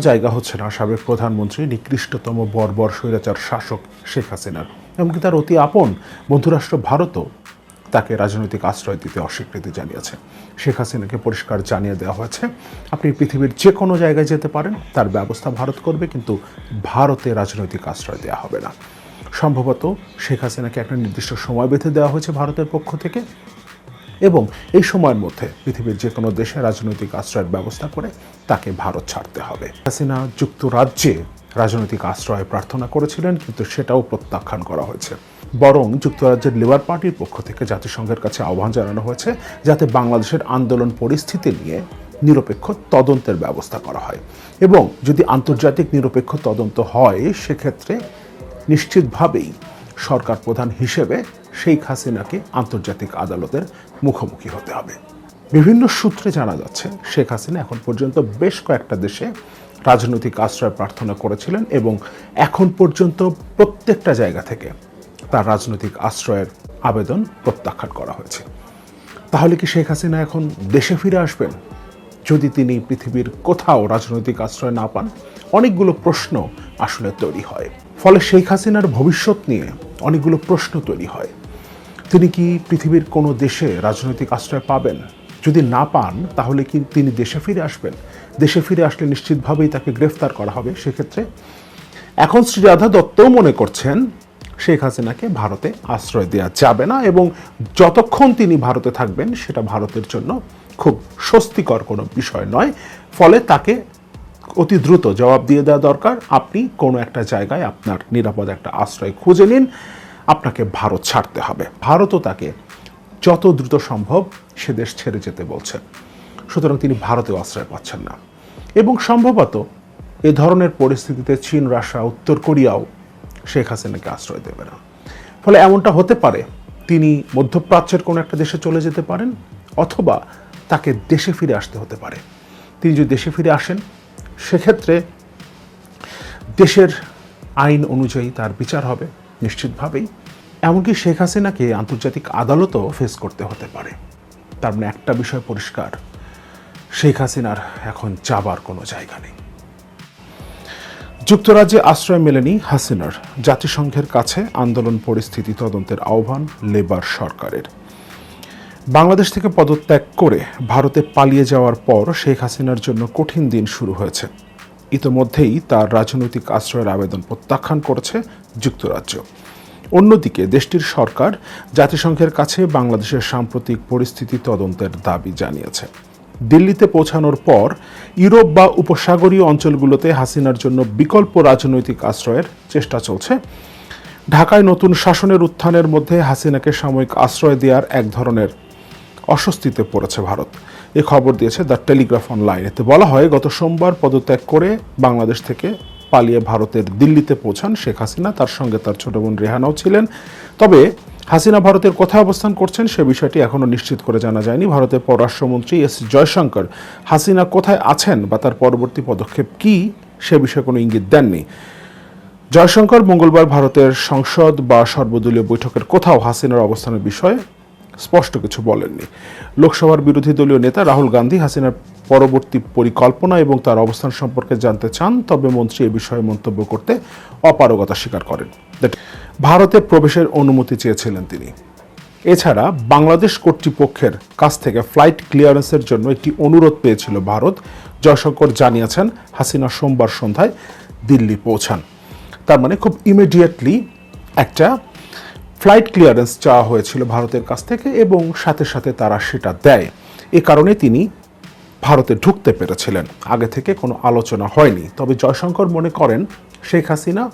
জায়গা হচ্ছে না সাবেক প্রধানমন্ত্রী নিকৃষ্টতম বর্বর স্বৈরাচার শাসক শেখ হাসিনার। এমনকি তার অতি আপন বন্ধুরাষ্ট্র ভারতও তাকে রাজনৈতিক আশ্রয় দিতে অস্বীকৃতি জানিয়েছে। শেখ হাসিনাকে পরিষ্কার জানিয়ে দেওয়া হয়েছে, আপনি পৃথিবীর যে কোনো জায়গায় যেতে পারেন, তার ব্যবস্থা ভারত করবে, কিন্তু ভারতে রাজনৈতিক আশ্রয় দেওয়া হবে না। সম্ভবত শেখ হাসিনাকে একটা নির্দিষ্ট সময় বেঁধে দেওয়া হয়েছে ভারতের পক্ষ থেকে। এবং এই সময়ের মধ্যে পৃথিবীর যে কোনো দেশে রাজনৈতিক আশ্রয়ের ব্যবস্থা করে তাকে ভারত ছাড়তে হবে। হাসিনা যুক্তরাজ্যে রাজনৈতিক আশ্রয় প্রার্থনা করেছিলেন, কিন্তু সেটাও প্রত্যাখ্যান করা হয়েছে। বরং যুক্তরাজ্যের লেবার পার্টির পক্ষ থেকে জাতিসংঘের কাছে আহ্বান জানানো হয়েছে যাতে বাংলাদেশের আন্দোলন পরিস্থিতি নিয়ে নিরপেক্ষ তদন্তের ব্যবস্থা করা হয়। এবং যদি আন্তর্জাতিক নিরপেক্ষ তদন্ত হয়, সেক্ষেত্রে নিশ্চিতভাবেই সরকার প্রধান হিসেবে শেখ হাসিনাকে আন্তর্জাতিক আদালতের মুখোমুখি হতে হবে। বিভিন্ন সূত্রে জানা যাচ্ছে, শেখ হাসিনা এখন পর্যন্ত বেশ কয়েকটা দেশে রাজনৈতিক আশ্রয় প্রার্থনা করেছিলেন এবং এখন পর্যন্ত প্রত্যেকটা জায়গা থেকে তার রাজনৈতিক আশ্রয়ের আবেদন প্রত্যাখ্যান করা হয়েছে। তাহলে কি শেখ হাসিনা এখন দেশে ফিরে আসবেন? যদি তিনি পৃথিবীর কোথাও রাজনৈতিক আশ্রয় না পান, অনেকগুলো প্রশ্ন আসলে তৈরি হয়। ফলে শেখ হাসিনার ভবিষ্যৎ নিয়ে অনেকগুলো প্রশ্ন তৈরি হয়। তিনি কি পৃথিবীর কোনো দেশে রাজনৈতিক আশ্রয় পাবেন? যদি না পান, তাহলে কি তিনি দেশে ফিরে আসবেন? দেশে ফিরে আসলে নিশ্চিতভাবেই তাকে গ্রেফতার করা হবে সেক্ষেত্রে? এখন শ্রী রাধা দত্তও মনে করছেন, শেখ হাসিনাকে ভারতে আশ্রয় দেওয়া যাবে না এবং যতক্ষণ তিনি ভারতে থাকবেন, সেটা ভারতের জন্য খুব স্বস্তিকর কোনো বিষয় নয়। ফলে তাকে অতি দ্রুত জবাব দিয়ে দেওয়া দরকার। আপনি কোনো একটা জায়গায় আপনার নিরাপদ একটা আশ্রয় খুঁজে নিন। আপনাকে ভারত ছাড়তে হবে। ভারতও তাকে যত দ্রুত সম্ভব সে দেশ ছেড়ে যেতে বলছে। সুতরাং তিনি ভারতেও আশ্রয় পাচ্ছেন না। এবং সম্ভবত এ ধরনের পরিস্থিতিতে চীন, রাশিয়া, উত্তর কোরিয়াও শেখ হাসিনাকে আশ্রয় দেবে না। ফলে এমনটা হতে পারে তিনি মধ্যপ্রাচ্যের কোনো একটা দেশে চলে যেতে পারেন অথবা তাকে দেশে ফিরে আসতে হতে পারে। তিনি যদি দেশে ফিরে আসেন, সেক্ষেত্রে দেশের আইন অনুযায়ী তার বিচার হবে। নিশ্চিতভাবেই। এমনকি শেখ হাসিনাকে আন্তর্জাতিক আদালতও ফেস করতে হতে পারে। তার মানে একটা বিষয় পরিষ্কার, শেখ হাসিনার এখন যাবার কোনো জায়গা নেই। যুক্তরাজ্যে আশ্রয় মেলেনি হাসিনার। জাতিসংঘের কাছে আন্দোলন পরিস্থিতি তদন্তের আহ্বান লেবার সরকারের। বাংলাদেশ থেকে পদত্যাগ করে ভারতে পালিয়ে যাওয়ার পর শেখ হাসিনার জন্য কঠিন দিন শুরু হয়েছে। ইতোমধ্যেই তার রাজনৈতিক আশ্রয়ের আবেদন প্রত্যাখ্যান করেছে যুক্তরাজ্য। অন্যদিকে দেশটির সরকার জাতিসংঘের কাছে বাংলাদেশের সাম্প্রতিক পরিস্থিতি তদন্তের দাবি জানিয়েছে। দিল্লিতে পৌঁছানোর পর ইউরোপ বা উপসাগরীয় অঞ্চলগুলোতে হাসিনার জন্য বিকল্প রাজনৈতিক আশ্রয়ের চেষ্টা চলছে। ঢাকায় নতুন শাসনের উত্থানের মধ্যে হাসিনাকে সাময়িক আশ্রয় দেওয়ার এক ধরনের অস্বস্তিতে পড়েছে ভারত। এ খবর দিয়েছে দ্য টেলিগ্রাফ অনলাইন। এতে বলা হয়, গত সোমবার পদত্যাগ করে বাংলাদেশ থেকে পালিয়ে ভারতের দিল্লিতে পৌঁছান শেখ হাসিনা। তার সঙ্গে তার ছোট বোন রেহানাও ছিলেন। তবে হাসিনা ভারতের কোথায় অবস্থান করছেন সে বিষয়টি এখনও নিশ্চিত করে জানা যায়নি। ভারতের পররাষ্ট্রমন্ত্রী এস জয়শঙ্কর, হাসিনা কোথায় আছেন বা তার পরবর্তী পদক্ষেপ কি সে বিষয়ে কোনো ইঙ্গিত দেননি। জয়শঙ্কর মঙ্গলবার ভারতের সংসদ বা সর্বদলীয় বৈঠকের কোথাও হাসিনার অবস্থানের বিষয়ে স্পষ্ট কিছু বলেননি। লোকসভার বিরোধী দলীয় নেতা রাহুল গান্ধী হাসিনার পরবর্তী পরিকল্পনা এবং তার অবস্থান সম্পর্কে জানতে চান, তবে মন্ত্রী এ বিষয়ে মন্তব্য করতে অপারগতা স্বীকার করেন। ভারতে প্রবেশের অনুমতি চেয়েছিলেন তিনি। এছাড়া বাংলাদেশ কর্তৃপক্ষের কাছ থেকে ফ্লাইট ক্লিয়ারেন্সের জন্য একটি অনুরোধ পেয়েছিল ভারত। জয়শঙ্কর জানিয়েছেন, হাসিনা সোমবার সন্ধ্যায় দিল্লি পৌঁছান। তার মানে খুব ইমিডিয়েটলি একটা ফ্লাইট ক্লিয়ারেন্স চাওয়া হয়েছিল ভারতের কাছ থেকে এবং সাথে সাথে তারা সেটা দেয়। এ কারণে তিনি ভারতে ঢুকতে পেরেছিলেন। আগে থেকে কোনো আলোচনা হয়নি। তবে জয়শঙ্কর মনে করেন, শেখ হাসিনা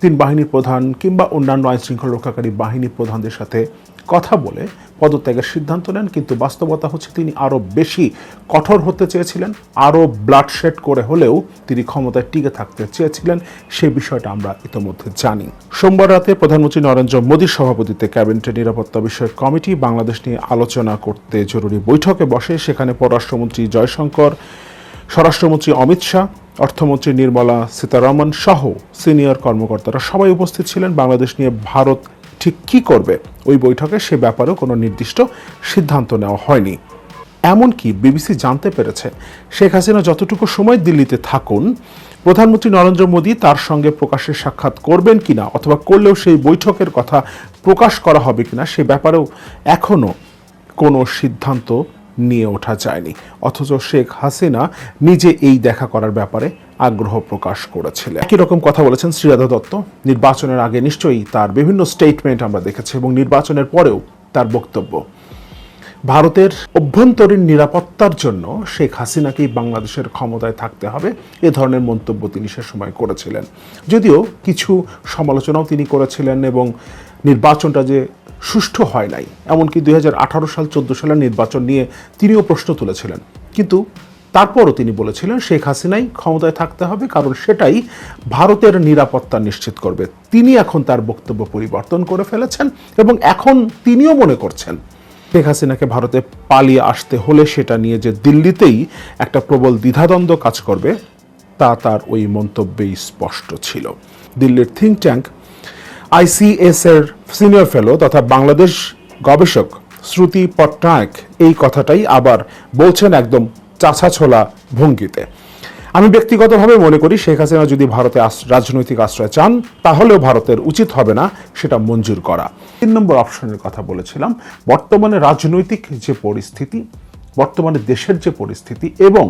তিন বাহিনী প্রধান কিংবা অন্যান্য আইন শৃঙ্খলা রক্ষাকারী বাহিনী প্রধানদের সাথে কথা বলে পদত্যাগের সিদ্ধান্ত নেন, কিন্তু বাস্তবতা হচ্ছে তিনি আরও বেশি কঠোর হতে চেয়েছিলেন আরও ব্লাডশেড করে হলেও তিনি ক্ষমতায় টিকে থাকতে চেয়েছিলেন। সে বিষয়টা আমরা ইতোমধ্যে জানি। সোমবার রাতে প্রধানমন্ত্রী নরেন্দ্র মোদীর সভাপতিত্বে ক্যাবিনেটের নিরাপত্তা বিষয়ক কমিটি বাংলাদেশ নিয়ে আলোচনা করতে জরুরি বৈঠকে বসে, সেখানে পররাষ্ট্রমন্ত্রী জয়শঙ্কর, স্বরাষ্ট্রমন্ত্রী অমিত শাহ, অর্থমন্ত্রী নির্মলা সীতারামন সহ সিনিয়র কর্মকর্তারা সবাই উপস্থিত ছিলেন। বাংলাদেশ নিয়ে ভারত ঠিক কী করবে? ওই বৈঠকে সে ব্যাপারেও কোনো নির্দিষ্ট সিদ্ধান্ত নেওয়া হয়নি। এমনকি বিবিসি জানতে পেরেছে, শেখ হাসিনা যতটুকু সময় দিল্লিতে থাকুন, প্রধানমন্ত্রী নরেন্দ্র মোদী তার সঙ্গে প্রকাশ্যে সাক্ষাৎ করবেন কিনা অথবা করলেও সেই বৈঠকের কথা প্রকাশ করা হবে কিনা সে ব্যাপারেও এখনও কোনো সিদ্ধান্ত নিয়ে ওঠা যায়নি। অথচ শেখ হাসিনা নিজে এই দেখা করার ব্যাপারে আগ্রহ প্রকাশ করেছিলেন। একই রকম কথা বলেছেন শ্রীরাধা দত্ত। নির্বাচনের আগে নিশ্চয়ই তার বিভিন্ন স্টেটমেন্ট আমরা দেখেছি এবং নির্বাচনের পরেও তার বক্তব্য। ভারতের অভ্যন্তরীণ নিরাপত্তার জন্য শেখ হাসিনাকেই বাংলাদেশের ক্ষমতায় থাকতে হবে, এ ধরনের মন্তব্য তিনি সে সময় করেছিলেন। যদিও কিছু সমালোচনাও তিনি করেছিলেন এবং নির্বাচনটা যে সুষ্ঠু হয় নাই, এমনকি দুই হাজার আঠারো সাল চোদ্দ সালের নির্বাচন নিয়ে তিনিও প্রশ্ন তুলেছিলেন। কিন্তু তারপরও তিনি বলেছিলেন, শেখ হাসিনাই ক্ষমতায় থাকতে হবে, কারণ সেটাই ভারতের নিরাপত্তা নিশ্চিত করবে। তিনি এখন তার বক্তব্য পরিবর্তন করে ফেলেছেন এবং এখন তিনিও মনে করছেন, শেখ হাসিনাকে ভারতে পালিয়ে আসতে হলে সেটা নিয়ে যে দিল্লিতেই একটা প্রবল দ্বিধাদ্বন্দ্ব কাজ করবে, তা তার ওই মন্তব্যেই স্পষ্ট ছিল। দিল্লির থিঙ্ক ট্যাঙ্ক আইসিএস এর সিনিয়র ফেলো তথা বাংলাদেশ গবেষক শ্রুতি পট্টনায়ক এই কথাটাই আবার বলছেন একদম চাছা ছোলা ভঙ্গিতে। আমি ব্যক্তিগতভাবে মনে করি শেখ হাসিনা যদি ভারতে রাজনৈতিক আশ্রয় চান, তাহলেও ভারতের উচিত হবে না সেটা মঞ্জুর করা। তিন নম্বর অপশনের কথা বলেছিলাম, বর্তমানে রাজনৈতিক যে পরিস্থিতি, বর্তমানে দেশের যে পরিস্থিতি এবং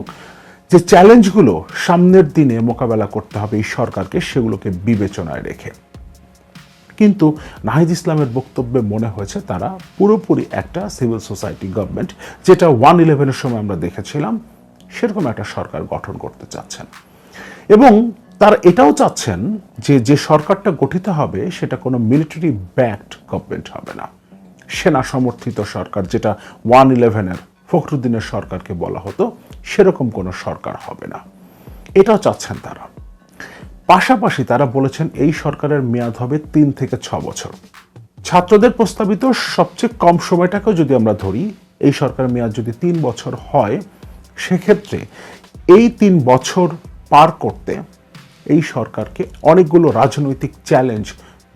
যে চ্যালেঞ্জগুলো সামনের দিনে মোকাবেলা করতে হবে এই সরকারকে, সেগুলোকে বিবেচনায় রেখে। কিন্তু নাহিদ ইসলামের বক্তব্যে মনে হয়েছে তারা পুরোপুরি একটা সিভিল সোসাইটি গভর্নমেন্ট, যেটা ওয়ান ইলেভেনের সময় আমরা দেখেছিলাম, সেরকম একটা সরকার গঠন করতে চাচ্ছেন। এবং তারা এটাও চাচ্ছেন যে যে সরকারটা গঠিত হবে, সেটা কোনো মিলিটারি ব্যাকড গভর্নমেন্ট হবে না। সেনা সমর্থিত সরকার, যেটা ওয়ান ইলেভেনের, ফখরুদ্দিনের সরকারকে বলা হতো, সেরকম কোনো সরকার হবে না। এটাও চাচ্ছেন তারা। পাশাপাশি তারা বলেছেন এই সরকারের মেয়াদ হবে তিন থেকে ছ বছর। ছাত্রদের প্রস্তাবিত সবচেয়ে কম সময়টাকেও যদি আমরা ধরি, এই সরকারের মেয়াদ যদি তিন বছর হয়, সেক্ষেত্রে এই তিন বছর পার করতে এই সরকারকে অনেকগুলো রাজনৈতিক চ্যালেঞ্জ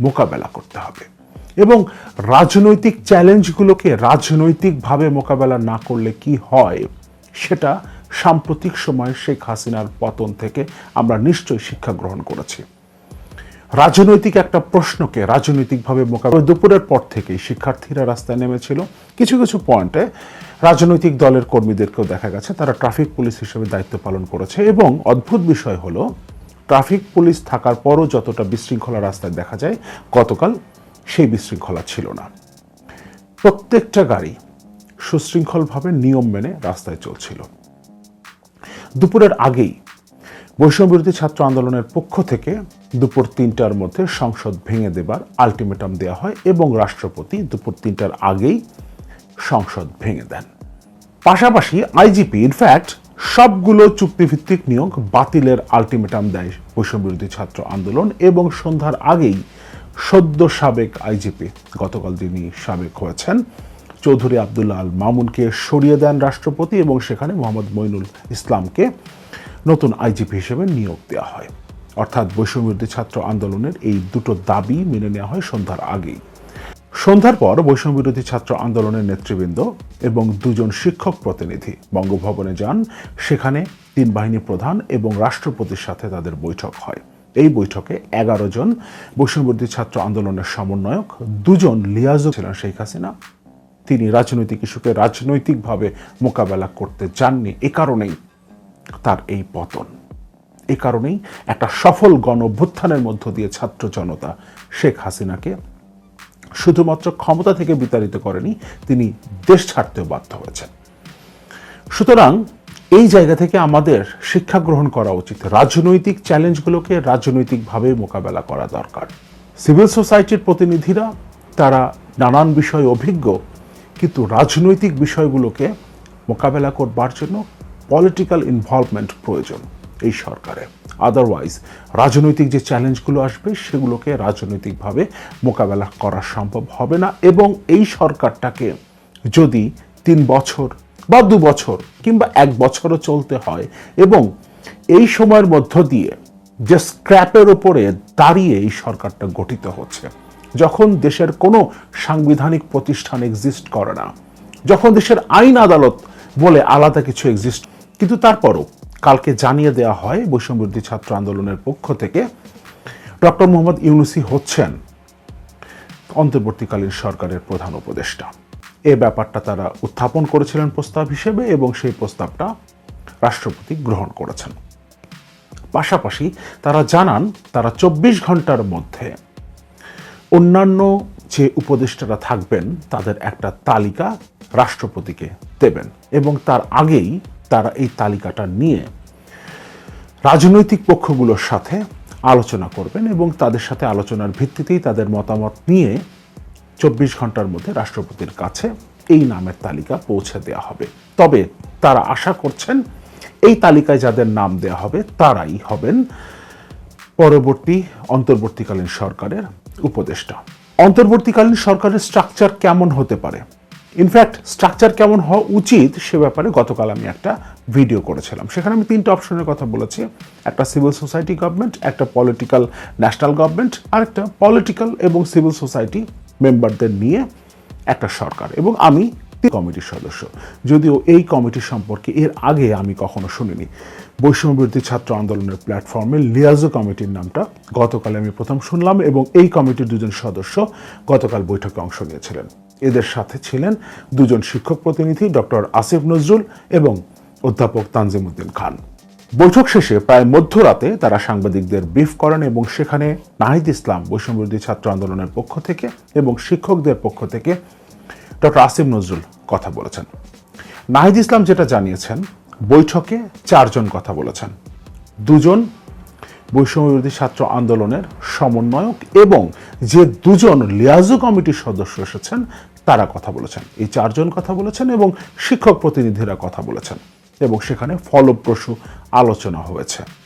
মোকাবেলা করতে হবে। এবং রাজনৈতিক চ্যালেঞ্জগুলোকে রাজনৈতিকভাবে মোকাবেলা না করলে কি হয়, সেটা সাম্প্রতিক সময়ে শেখ হাসিনার পতন থেকে আমরা নিশ্চয়ই শিক্ষা গ্রহণ করেছি। রাজনৈতিক একটা প্রশ্নকে রাজনৈতিকভাবে মোকাবেলা দুপুরের পর থেকেই শিক্ষার্থীরা রাস্তায় নেমেছিল। কিছু কিছু পয়েন্টে রাজনৈতিক দলের কর্মীদেরকেও দেখা গেছে, তারা ট্রাফিক পুলিশ হিসেবে দায়িত্ব পালন করেছে এবং অদ্ভুত বিষয় হলো, ট্রাফিক পুলিশ থাকার পরও যতটা বিশৃঙ্খলা রাস্তায় দেখা যায়, গতকাল সেই বিশৃঙ্খলা ছিল না। প্রত্যেকটা গাড়ি সুশৃঙ্খলভাবে নিয়ম মেনে রাস্তায় চলছিল। দুপুরের আগেই বৈষম্যবিরোধী ছাত্র আন্দোলনের পক্ষ থেকে দুপুর তিনটার মধ্যে সংসদ ভেঙে দেবার আলটিমেটাম দেওয়া হয় এবং রাষ্ট্রপতি দুপুর তিনটার আগেই সংসদ ভেঙে দেন। পাশাপাশি আইজিপি ইনফ্যাক্ট সবগুলো চুক্তিভিত্তিক নিয়োগ বাতিলের আলটিমেটাম দেয় বৈষম্যবিরোধী ছাত্র আন্দোলন এবং সন্ধ্যার আগেই সদ্য সাবেক আইজিপি গতকাল যিনি সাবেক হয়েছেন। চৌধুরী আবদুল্লাহ আল মামুনকে সরিয়ে দেন রাষ্ট্রপতি এবং সেখানে মোহাম্মদ মইনুল ইসলামকে নতুন আইজিপি হিসেবে নিয়োগ দেওয়া হয়। অর্থাৎ বৈষম্যবিরোধী ছাত্র আন্দোলনের এই দুটো দাবি মেনে নেওয়া হয় সন্ধ্যার আগেই। সন্ধ্যার পর বৈষম্যবিরোধী ছাত্র আন্দোলনের নেতৃবৃন্দ এবং দুজন শিক্ষক প্রতিনিধি বঙ্গভবনে যান। সেখানে তিন বাহিনী প্রধান এবং রাষ্ট্রপতির সাথে তাদের বৈঠক হয়। এই বৈঠকে এগারো জন বৈষম্যবিরোধী ছাত্র আন্দোলনের সমন্বয়ক, দুজন লিয়াজও ছিলেন শেখ হাসিনা তিনি রাজনৈতিক ইস্যুকে রাজনৈতিকভাবে মোকাবেলা করতে চাননি। এ কারণেই তার এই পতন। এ কারণেই একটা সফল গণ অভ্যুত্থানের মধ্য দিয়ে ছাত্র জনতা শেখ হাসিনাকে শুধুমাত্র ক্ষমতা থেকে বিতাড়িত করেনি, তিনি দেশ ছাড়তেও বাধ্য হয়েছেন। সুতরাং এই জায়গা থেকে আমাদের শিক্ষা গ্রহণ করা উচিত। রাজনৈতিক চ্যালেঞ্জগুলোকে রাজনৈতিকভাবে মোকাবেলা করা দরকার। সিভিল সোসাইটির প্রতিনিধিরা, তারা নানান বিষয়ে অভিজ্ঞ কিন্তু রাজনৈতিক বিষয়গুলোকে মোকাবেলা করবার জন্য পলিটিক্যাল ইনভলভমেন্ট প্রয়োজন এই সরকারে। আদারওয়াইজ রাজনৈতিক যে চ্যালেঞ্জগুলো আসবে, সেগুলোকে রাজনৈতিকভাবে মোকাবেলা করা সম্ভব হবে না এবং এই সরকারটাকে যদি তিন বছর বা দু বছর কিংবা এক বছরও চলতে হয় এবং এই সময়ের মধ্য দিয়ে যে স্ক্র্যাপের ওপরে দাঁড়িয়ে এই সরকারটা গঠিত হচ্ছে যখন দেশের কোনো সাংবিধানিক প্রতিষ্ঠান এক্সিস্ট করে না, যখন দেশের আইন আদালত বলে আলাদা কিছু এক্সিস্ট কিন্তু তারপরও কালকে জানিয়ে দেওয়া হয় বৈষম্যবিরোধী ছাত্র আন্দোলনের পক্ষ থেকে, ডক্টর মোহাম্মদ ইউনুসি হচ্ছেন অন্তর্বর্তীকালীন সরকারের প্রধান উপদেষ্টা। এ ব্যাপারটা তারা উত্থাপন করেছিলেন প্রস্তাব হিসেবে এবং সেই প্রস্তাবটা রাষ্ট্রপতি গ্রহণ করেছেন। পাশাপাশি তারা জানান, তারা চব্বিশ ঘণ্টার মধ্যে অন্যান্য যে উপদেষ্টারা থাকবেন, তাদের একটা তালিকা রাষ্ট্রপতিকে দেবেন এবং তার আগেই তারা এই তালিকাটা নিয়ে রাজনৈতিক পক্ষগুলোর সাথে আলোচনা করবেন এবং তাদের সাথে আলোচনার ভিত্তিতেই তাদের মতামত নিয়ে চব্বিশ ঘণ্টার মধ্যে রাষ্ট্রপতির কাছে এই নামের তালিকা পৌঁছে দেওয়া হবে। তবে তারা আশা করছেন এই তালিকায় যাদের নাম দেওয়া হবে, তারাই হবেন পরবর্তী, অন্তর্বর্তীকালীন সরকারের উপদেষ্টা। অন্তর্বর্তীকালীন সরকারের স্ট্রাকচার কেমন হতে পারে? ইনফ্যাক্ট স্ট্রাকচার কেমন হওয়া উচিত সে ব্যাপারে গতকাল আমি একটা ভিডিও করেছিলাম। সেখানে আমি তিনটা অপশনের কথা বলেছি। একটা সিভিল সোসাইটি গভর্নমেন্ট একটা পলিটিক্যাল ন্যাশনাল গভর্নমেন্ট আর একটা পলিটিক্যাল এবং সিভিল সোসাইটি মেম্বারদের নিয়ে একটা সরকার। এবং আমি কমিটির সদস্য। যদিও এই কমিটি সম্পর্কে এর আগে আমি কখনো শুনিনি। বৈষম্যবিরোধী ছাত্র আন্দোলনের প্ল্যাটফর্মে লিয়াজো কমিটির নামটা গতকাল আমি প্রথম শুনলাম এবং এই কমিটির দুজন সদস্য গতকাল বৈঠকে অংশ নিয়েছিলেন। এদের সাথে ছিলেন দুজন শিক্ষক প্রতিনিধি ডক্টর আসিফ নজরুল এবং অধ্যাপক তানজিমুদ্দিন খান। বৈঠক শেষে প্রায় মধ্যরাতে তারা সাংবাদিকদের ব্রিফ করেন এবং সেখানে নাহিদ ইসলাম বৈষম্যবিরোধী ছাত্র আন্দোলনের পক্ষ থেকে এবং শিক্ষকদের পক্ষ থেকে ডক্টর আসিফ নজরুল কথা বলেছেন। নাহিদ ইসলাম যেটা জানিয়েছেন, বৈঠকে চারজন কথা বলেছেন। দুজন বৈষম্যবিরোধী ছাত্র আন্দোলনের সমন্বয়ক এবং যে দুজন লিয়াজু কমিটির সদস্য এসেছেন, তারা কথা বলেছেন। এই চারজন কথা বলেছেন এবং শিক্ষক প্রতিনিধিরা কথা বলেছেন এবং সেখানে ফলপ্রসূ আলোচনা হয়েছে।